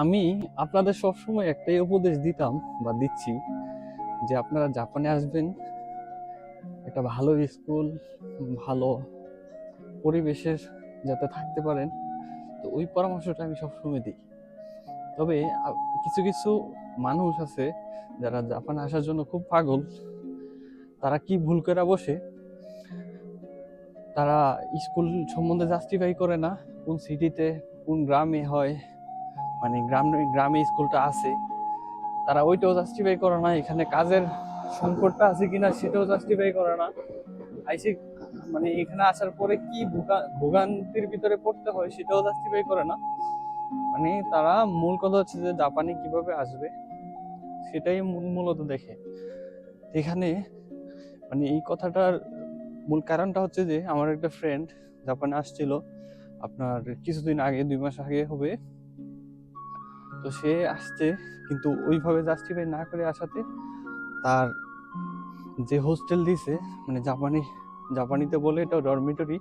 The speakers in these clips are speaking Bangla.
আমি আপনাদের সবসময় একটাই উপদেশ দিতাম বা দিচ্ছি যে আপনারা জাপানে আসবেন, একটা ভালো স্কুল, ভালো পরিবেশের যাতে থাকতে পারেন, তো ওই পরামর্শটা আমি সবসময় দিই। তবে কিছু কিছু মানুষ আছে যারা জাপানে আসার জন্য খুব পাগল, তারা কি ভুল করে বসে? তারা স্কুল সম্বন্ধে জাস্টিফাই করে না, কোন সিটিতে কোন গ্রামে হয় মানে গ্রাম, গ্রামে স্কুলটা আছে, তারা ওইটাও জাস্টিফাই করে না, এখানে কাজের সংকটটা আছে কিনা সেটাও জাস্টিফাই করে না। আইসে মানে এখানে আসার পরে কি ভোগা- ভোগান্তির ভিতরে পড়তে হয় সেটাও জাস্টিফাই করে না। মানে তারা মূল কথা হচ্ছে যে জাপানে কীভাবে আসবে, সেটাই মূল- মূলত দেখে। এখানে মানে এই কথাটার মূল কারণটা হচ্ছে যে, আমার একটা ফ্রেন্ড জাপানে আসছিল, আপনার কিছুদিন আগে, দুই মাস আগে হবে। তো সে আসছে, কিন্তু ওইভাবে জাস্টিফাই না করে আসাতে তার যে হোস্টেল দিছে মানে জাপানি, জাপানিতে বলে এটা ডরমিটরি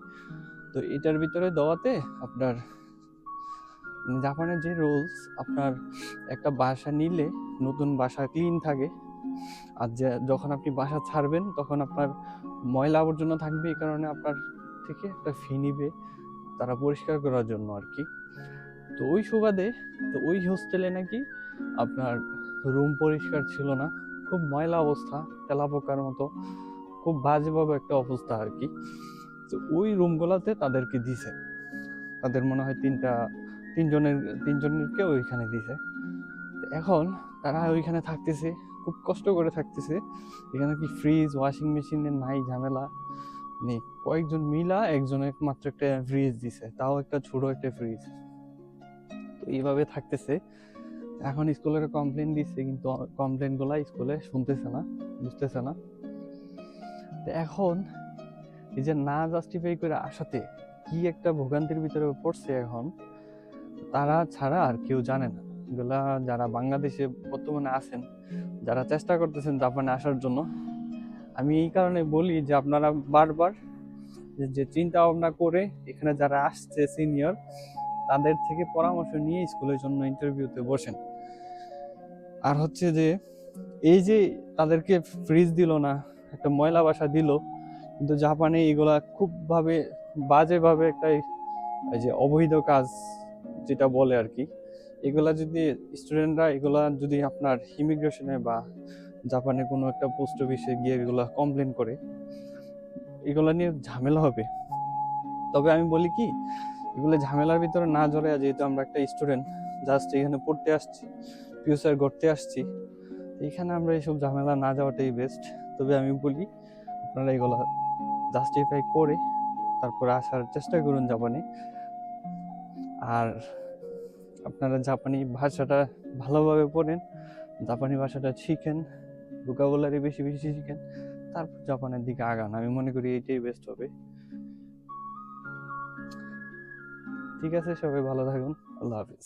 তো এটার ভিতরে দেওয়াতে আপনার মানে জাপানের যে রুলস আপনার একটা বাসা নিলে নতুন বাসা ক্লিন থাকে। আর যে, যখন আপনি বাসা ছাড়বেন, তখন আপনার ময়লা আবর্জনা থাকবে এই কারণে আপনার থেকে একটা ফি নিবে তারা পরিষ্কার করার জন্য আর কি। তো ওই সুবাদে, তো ওই হোস্টেলে নাকি আপনার রুম পরিষ্কার ছিল না। খুব ময়লা অবস্থা, তেলাপোকার মতো, খুব বাজেভাবে একটা অবস্থা আর কি। তো ওই রুমগুলোতে তাদেরকে দিছে। তাদের মনে হয় তিনটা, তিনজনের তিনজনেরকে ওইখানে দিছে। এখন তারা ওইখানে থাকতেছে, খুব কষ্ট করে থাকতেছে। এখানে কি ফ্রিজ ওয়াশিং মেশিনের নাই ঝামেলা? নেই। কয়েকজন মিলা একজনের মাত্র একটা ফ্রিজ দিছে। তাও একটা ছোট একটা ফ্রিজ তো এইভাবে থাকতেছে। এখন স্কুলের কমপ্লেন দিচ্ছে কিন্তু কমপ্লেনগুলা স্কুলে শুনতেছে না, বুঝতেছে না। তো এখন এই যে না জাস্টিফাই করে আসাতে কি একটা ভোগান্তির ভিতরে পড়ছে এখন, তারা ছাড়া আর কেউ জানে না। এগুলা যারা বাংলাদেশে বর্তমানে আছেন, যারা চেষ্টা করতেছেন জাপানে আসার জন্য, আমি এই কারণে বলি যে আপনারা বারবার যে চিন্তা ভাবনা করে এখানে যারা আসছে সিনিয়র তাদের থেকে পরামর্শ নিয়ে স্কুলের জন্য ইন্টারভিউতে বসেন। আর হচ্ছে যে, এই যে তাদেরকে ফ্রিজ দিল না, একটা ময়লা বাসা দিল, কিন্তু জাপানে এগুলা খুব ভাবে বাজেভাবে একটা যে অবৈধ কাজ যেটা বলে আর কি, এগুলা যদি স্টুডেন্টরা এগুলা যদি আপনার ইমিগ্রেশনে বা জাপানে কোনো একটা পোস্ট অফিসে গিয়ে এগুলা কমপ্লেন করে, এগুলা নিয়ে ঝামেলা হবে। তবে আমি বলি কি এগুলো ঝামেলার ভিতরে না জড়ে যেহেতু আমরা একটা স্টুডেন্ট জাস্ট এখানে পড়তে আসছি ফিউচার গড়তে আসছি এখানে আমরা এইসব ঝামেলা না যাওয়াটাই বেস্ট তবে আমি বলি, আপনারা এগুলা জাস্টিফাই করে তারপরে আসার চেষ্টা করুন জাপানে। আর আপনারা জাপানি ভাষাটা ভালোভাবে পড়েন, জাপানি ভাষাটা শিখেন ভোকাবুলারি বেশি বেশি শিখেন, তারপর জাপানের দিকে আগান। আমি মনে করি এটাই বেস্ট হবে। ঠিক আছে সবাই ভালো থাকুন আল্লাহ হাফিজ।